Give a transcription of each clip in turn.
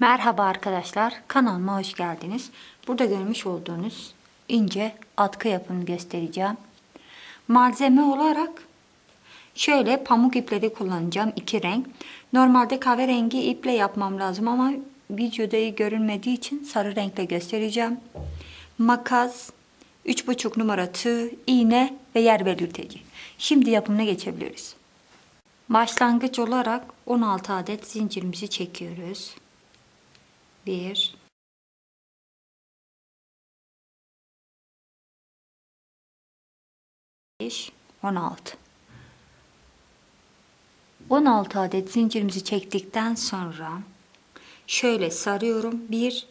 Merhaba arkadaşlar, kanalıma hoş geldiniz. Burada görmüş olduğunuz ince atkı yapımını göstereceğim. Malzeme olarak şöyle pamuk ipleri kullanacağım, iki renk. Normalde kahverengi iple yapmam lazım ama videoda iyi görünmediği için sarı renkle göstereceğim. Makas, 3,5 numara tığ, iğne ve yer belirteci. Şimdi yapımına geçebiliriz. Başlangıç olarak 16 adet zincirimizi çekiyoruz. 1 5 16 16 adet zincirimizi çektikten sonra şöyle sarıyorum. 1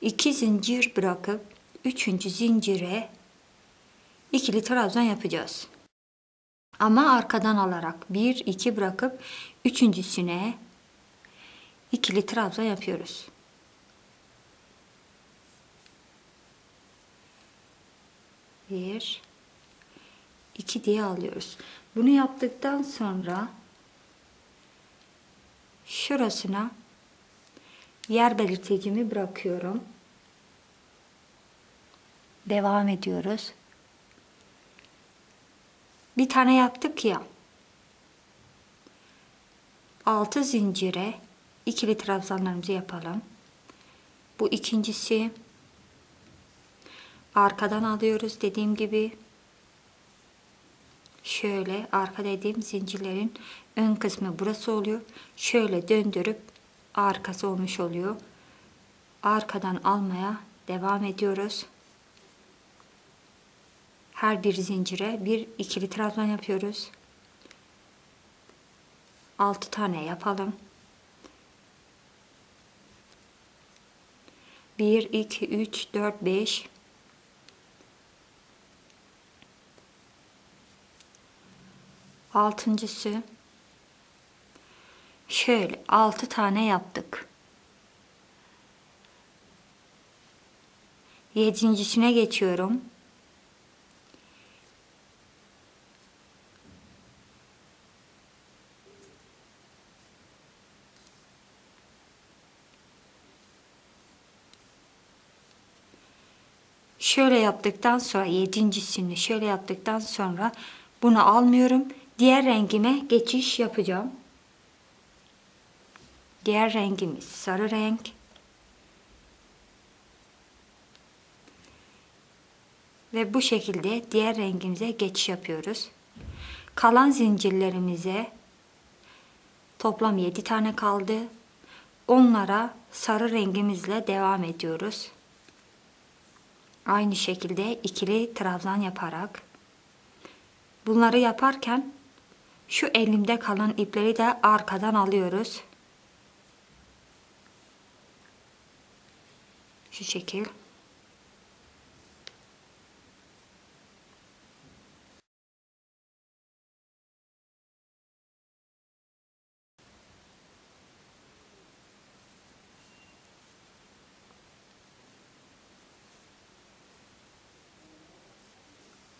2 zincir bırakıp 3. zincire ikili trabzan yapacağız. Ama arkadan alarak 1 2 bırakıp üçüncüsüne ikili trabzan yapıyoruz. Bir, iki diye alıyoruz. Bunu yaptıktan sonra şurasına yer belirtecimi bırakıyorum. Devam ediyoruz. Bir tane yaptık ya. Altı zincire ikili trabzanlarımızı yapalım. Bu ikincisi. Arkadan alıyoruz dediğim gibi. Şöyle arka dediğim zincirlerin ön kısmı burası oluyor. Şöyle döndürüp arkası olmuş oluyor. Arkadan almaya devam ediyoruz. Her bir zincire bir ikili trabzan yapıyoruz. 6 tane yapalım. 1 2 3 4 5 Altıncısı şöyle altı tane yaptık. Yedincisine geçiyorum. Şöyle yaptıktan sonra yedincisini şöyle yaptıktan sonra bunu almıyorum. Diğer rengime geçiş yapacağım. Diğer rengimiz sarı renk. Ve bu şekilde diğer rengimize geçiş yapıyoruz. Kalan zincirlerimize toplam 7 tane kaldı. Onlara sarı rengimizle devam ediyoruz. Aynı şekilde ikili trabzan yaparak bunları yaparken şu elimde kalan ipleri de arkadan alıyoruz. Şu şekil.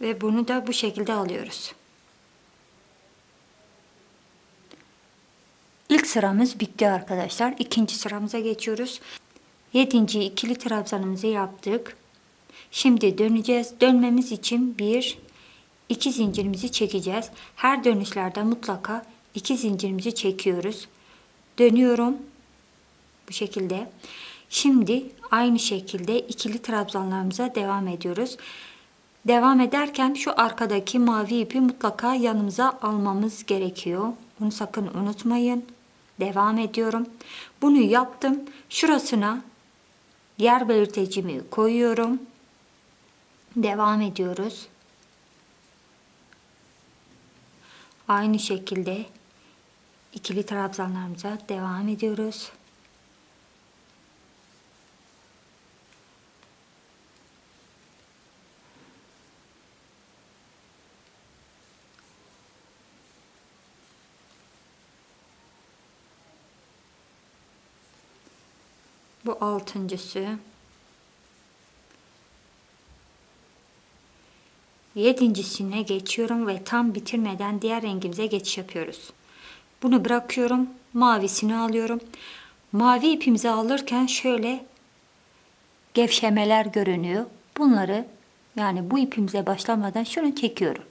Ve bunu da bu şekilde alıyoruz. Sıramız bitti arkadaşlar. İkinci sıramıza geçiyoruz. Yedinci ikili trabzanımızı yaptık. Şimdi döneceğiz. Dönmemiz için bir, iki zincirimizi çekeceğiz. Her dönüşlerde mutlaka iki zincirimizi çekiyoruz. Dönüyorum. Bu şekilde. Şimdi aynı şekilde ikili trabzanlarımıza devam ediyoruz. Devam ederken şu arkadaki mavi ipi mutlaka yanımıza almamız gerekiyor. Bunu sakın unutmayın. Devam ediyorum. Bunu yaptım. Şurasına yer belirtecimi koyuyorum. Devam ediyoruz. Aynı şekilde ikili trabzanlarımıza devam ediyoruz. Bu altıncısı. Yedincisine geçiyorum ve tam bitirmeden diğer rengimize geçiş yapıyoruz. Bunu bırakıyorum. Mavisini alıyorum. mavi ipimizi alırken şöyle gevşemeler görünüyor. Bunları yani bu ipimize başlamadan şunu çekiyorum.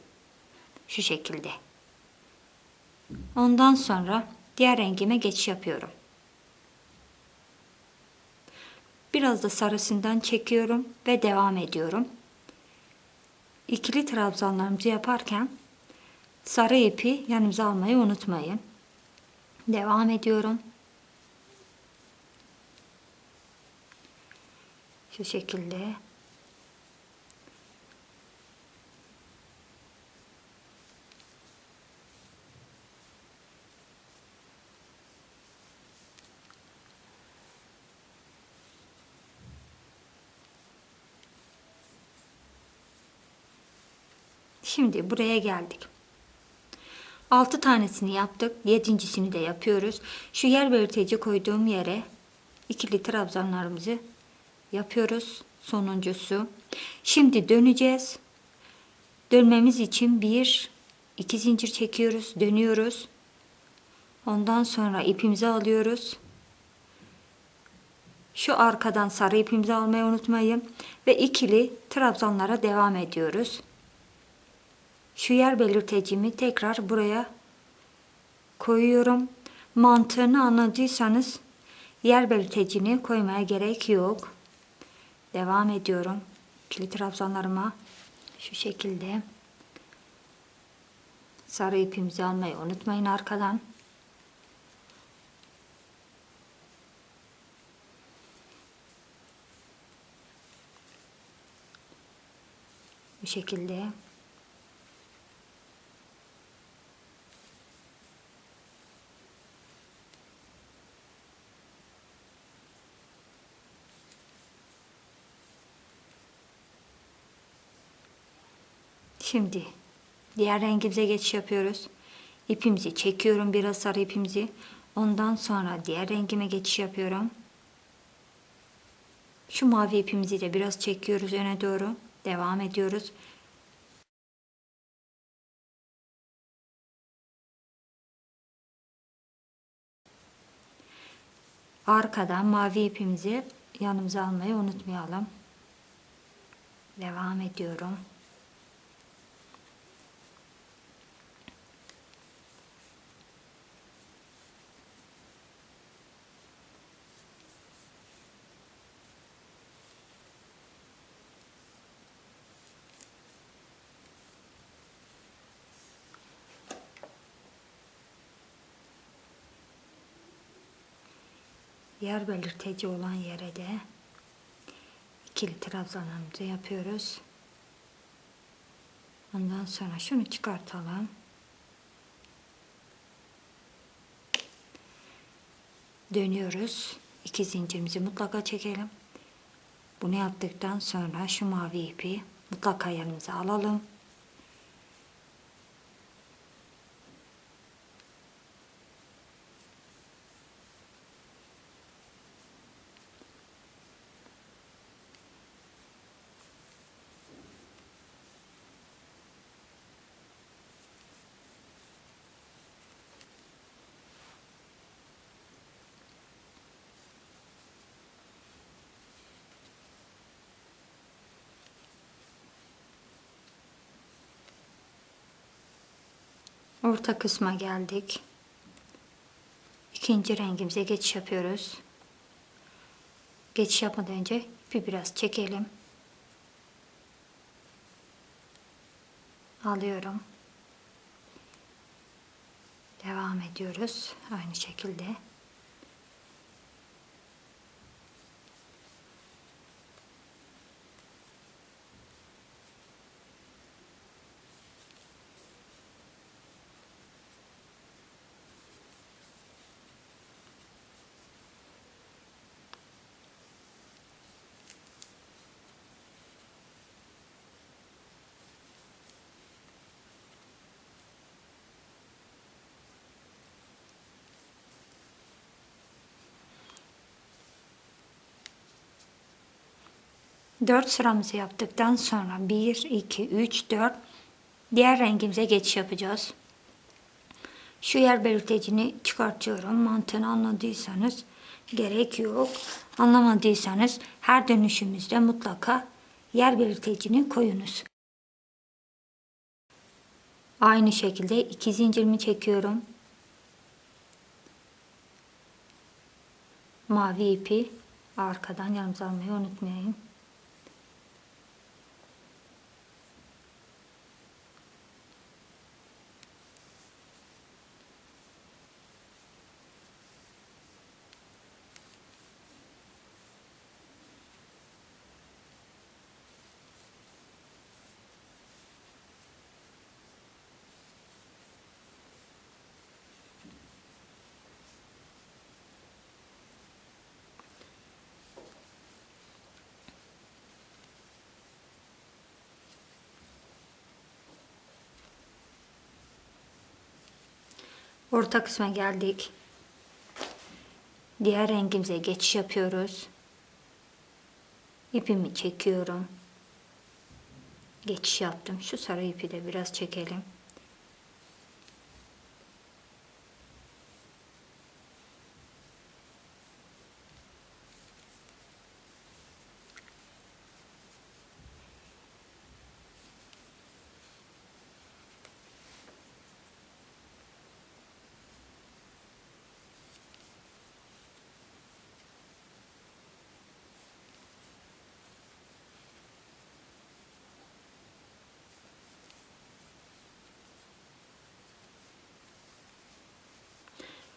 Şu şekilde. Ondan sonra diğer rengime geçiş yapıyorum. Biraz da sarısından çekiyorum ve devam ediyorum. İkili trabzanlarımızı yaparken sarı ipi yanımıza almayı unutmayın. Devam ediyorum. Şu şekilde. Şimdi buraya geldik. 6 tanesini yaptık. Yedincisini de yapıyoruz. Şu yer belirteyici koyduğum yere ikili trabzanlarımızı yapıyoruz. Sonuncusu. Şimdi döneceğiz. Dönmemiz için bir iki zincir çekiyoruz. Dönüyoruz. Ondan sonra ipimizi alıyoruz. Şu arkadan sarı ipimizi almayı unutmayın. Ve ikili trabzanlara devam ediyoruz. Şu yer belirtecimi tekrar buraya koyuyorum. Mantığını anladıysanız yer belirtecini koymaya gerek yok. Devam ediyorum. Kilit trabzanlarıma şu şekilde sarı ipimizi almayı unutmayın arkadan. Bu şekilde Şimdi diğer rengimize geçiş yapıyoruz. İpimizi çekiyorum biraz sarı ipimizi. Ondan sonra diğer rengime geçiş yapıyorum. Şu mavi ipimizi de biraz çekiyoruz öne doğru. Devam ediyoruz. Arkadan mavi ipimizi yanımıza almayı unutmayalım. Devam ediyorum. Yer belirteci olan yere de ikili trabzanlarımızı yapıyoruz. Ondan sonra şunu çıkartalım. Dönüyoruz. İki zincirimizi mutlaka çekelim. Bunu yaptıktan sonra şu mavi ipi mutlaka yanımıza alalım. Orta kısma geldik. İkinci rengimize geçiş yapıyoruz. Geçiş yapmadan önce ipi biraz çekelim. Alıyorum. Devam ediyoruz aynı şekilde. Dört sıramızı yaptıktan sonra 1, 2, 3, 4 diğer rengimize geçiş yapacağız. Şu yer belirtecini çıkartıyorum. Mantığını anladıysanız gerek yok. Anlamadıysanız her dönüşümüzde mutlaka yer belirtecini koyunuz. Aynı şekilde iki zincirimi çekiyorum. Mavi ipi arkadan yanımıza almayı unutmayın. Orta kısma geldik. Diğer rengimize geçiş yapıyoruz. İpimi çekiyorum. Geçiş yaptım. Şu sarı ipi de biraz çekelim.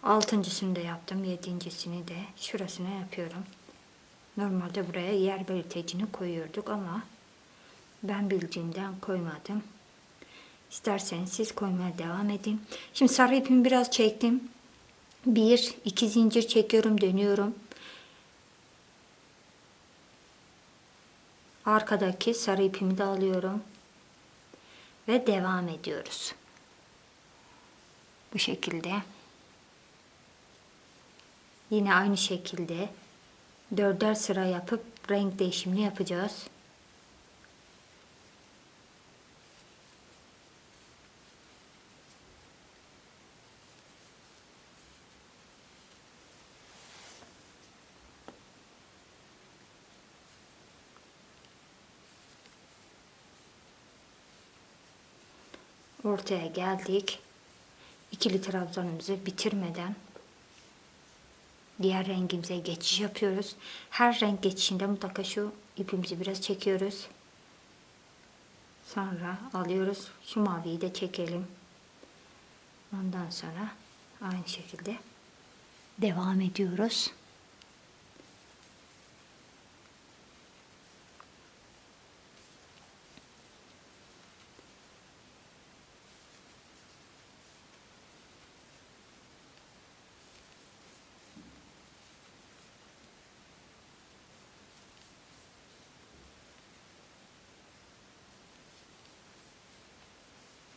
Altıncısını da yaptım. Yedincisini de şurasına yapıyorum. Normalde buraya yer belirtecini koyuyorduk ama ben bildiğimden koymadım. İsterseniz siz koymaya devam edin. Şimdi sarı ipimi biraz çektim. Bir, iki zincir çekiyorum, dönüyorum. Arkadaki sarı ipimi de alıyorum. Ve devam ediyoruz. Bu şekilde. Yine aynı şekilde dörder sıra yapıp renk değişimini yapacağız. Ortaya geldik. İkili trabzanımızı bitirmeden diğer rengimize geçiş yapıyoruz. Her renk geçişinde mutlaka şu ipimizi biraz çekiyoruz. Sonra alıyoruz. Şu maviyi de çekelim. Ondan sonra aynı şekilde devam ediyoruz.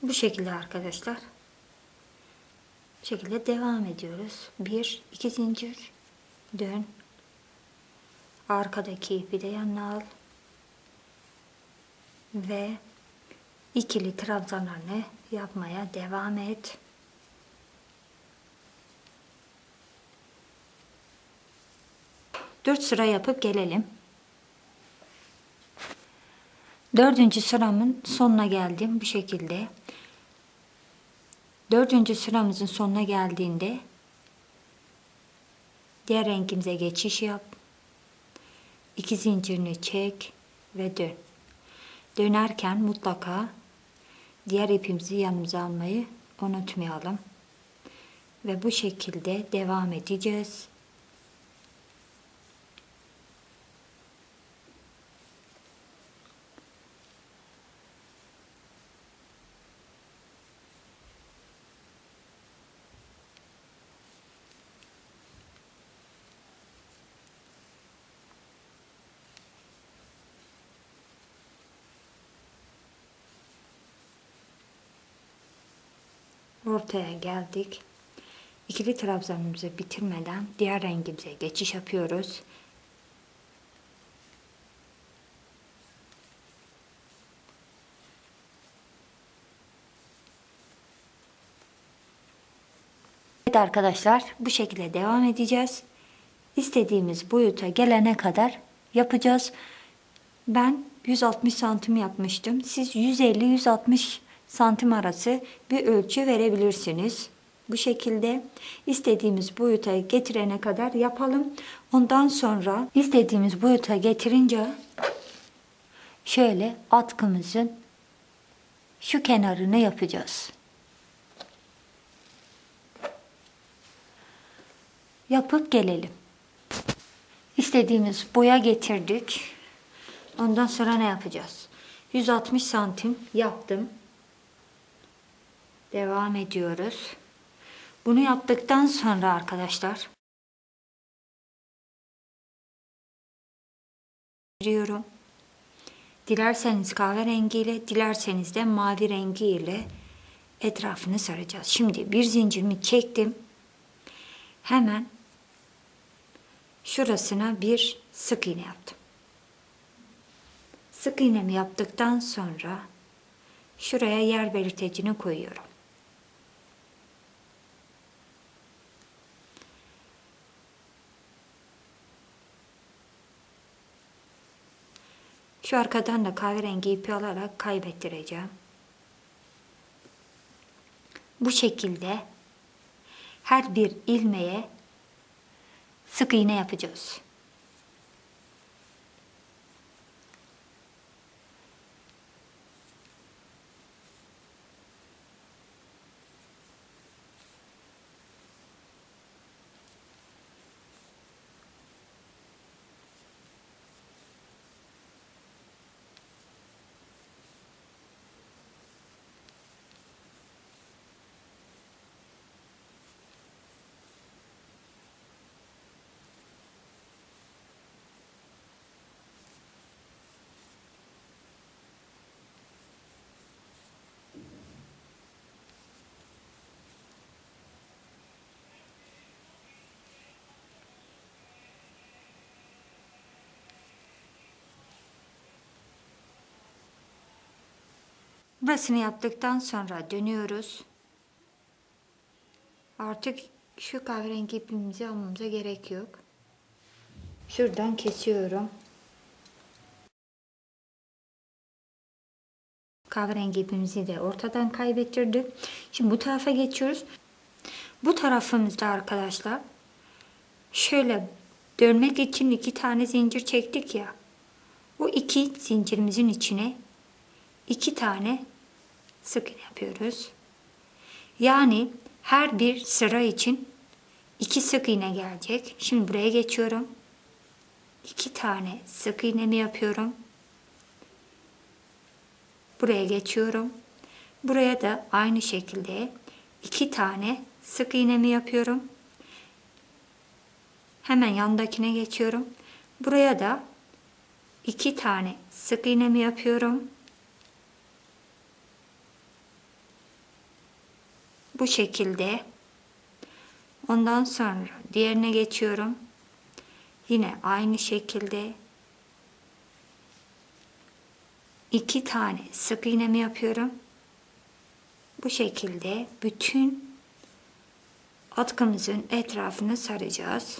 Bu şekilde arkadaşlar. Bu şekilde devam ediyoruz. Bir, iki zincir. Dön. Arkadaki ipi de yanına al. Ve ikili trabzanlarını yapmaya devam et. Dört sıra yapıp gelelim. Dördüncü sıramın sonuna geldim bu şekilde. Dördüncü sıramızın sonuna geldiğinde diğer rengimize geçiş yap. İki zincirini çek ve dön. Dönerken mutlaka diğer ipimizi yanımıza almayı unutmayalım. Ve bu şekilde devam edeceğiz. Ortaya geldik. İkili trabzanımızı bitirmeden diğer rengimize geçiş yapıyoruz. Evet arkadaşlar bu şekilde devam edeceğiz. istediğimiz boyuta gelene kadar yapacağız. Ben 160 santim yapmıştım. Siz 150-160 santim arası bir ölçü verebilirsiniz. Bu şekilde istediğimiz boyuta getirene kadar yapalım. Ondan sonra istediğimiz boyuta getirince şöyle atkımızın şu kenarını yapacağız. Yapıp gelelim. İstediğimiz boya getirdik. Ondan sonra ne yapacağız? 160 santim yaptım. Devam ediyoruz. Bunu yaptıktan sonra arkadaşlar giriyorum. Dilerseniz kahverengiyle, dilerseniz de mavi rengi ile etrafını saracağız. Şimdi bir zincirimi çektim. Hemen şurasına bir sık iğne yaptım. Sık iğnemi yaptıktan sonra şuraya yer belirtecini koyuyorum. Şu arkadan da kahverengi ipi alarak kaybettireceğim. Bu şekilde her bir ilmeğe sık iğne yapacağız. Burasını yaptıktan sonra dönüyoruz. Artık şu kahverengi ipimizi almamıza gerek yok. Şuradan kesiyorum. Kahverengi ipimizi de ortadan kaybettirdik. Şimdi bu tarafa geçiyoruz. Bu tarafımızda arkadaşlar şöyle dönmek için iki tane zincir çektik ya. Bu iki zincirimizin içine iki tane sık iğne yapıyoruz. Yani her bir sıra için iki sık iğne gelecek. Şimdi buraya geçiyorum. İki tane sık iğnemi yapıyorum. Buraya geçiyorum. Buraya da aynı şekilde iki tane sık iğnemi yapıyorum. Hemen yandakine geçiyorum. Buraya da iki tane sık iğnemi yapıyorum. Bu şekilde. Ondan sonra diğerine geçiyorum. Yine aynı şekilde iki tane sık iğnemi yapıyorum. Bu şekilde bütün atkımızın etrafını saracağız.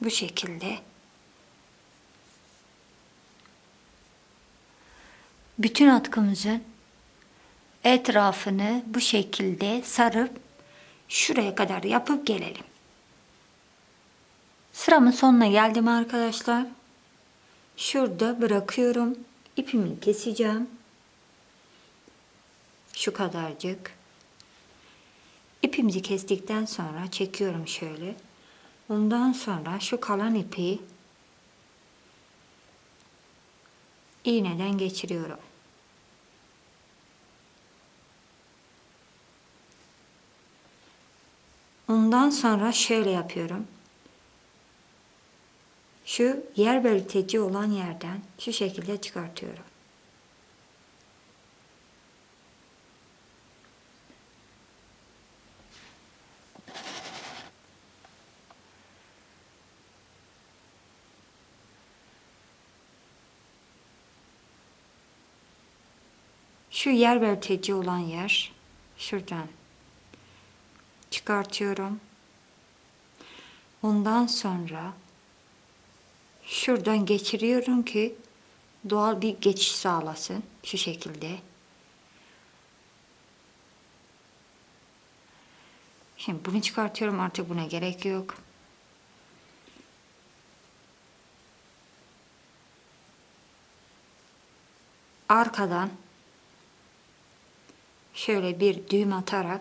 Bu şekilde. Bütün atkımızın etrafını bu şekilde sarıp şuraya kadar yapıp gelelim. Sıramın sonuna geldim arkadaşlar. Şurada bırakıyorum. İpimi keseceğim. Şu kadarcık. İpimizi kestikten sonra çekiyorum şöyle. Ondan sonra şu kalan ipi iğneden geçiriyorum. Ondan sonra şöyle yapıyorum. Şu yer belirteci olan yerden şu şekilde çıkartıyorum. Şu yer belirteci olan yer şuradan çıkartıyorum. Ondan sonra şuradan geçiriyorum ki doğal bir geçiş sağlasın şu şekilde. Şimdi bunu çıkartıyorum artık buna gerek yok. Arkadan şöyle bir düğüm atarak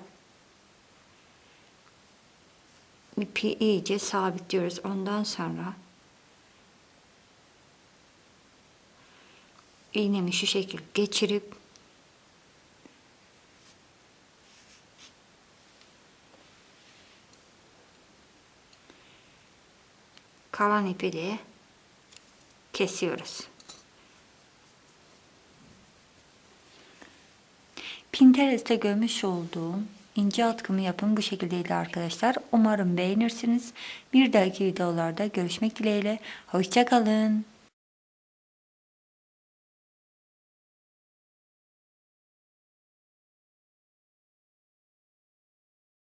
ipi iyice sabitliyoruz. Ondan sonra iğnemi şu şekil geçirip kalan ipi de kesiyoruz. Pinterest'te görmüş olduğum ince atkımı yapın bu şekildeydi arkadaşlar. Umarım beğenirsiniz. Bir dahaki videolarda görüşmek dileğiyle. Hoşçakalın.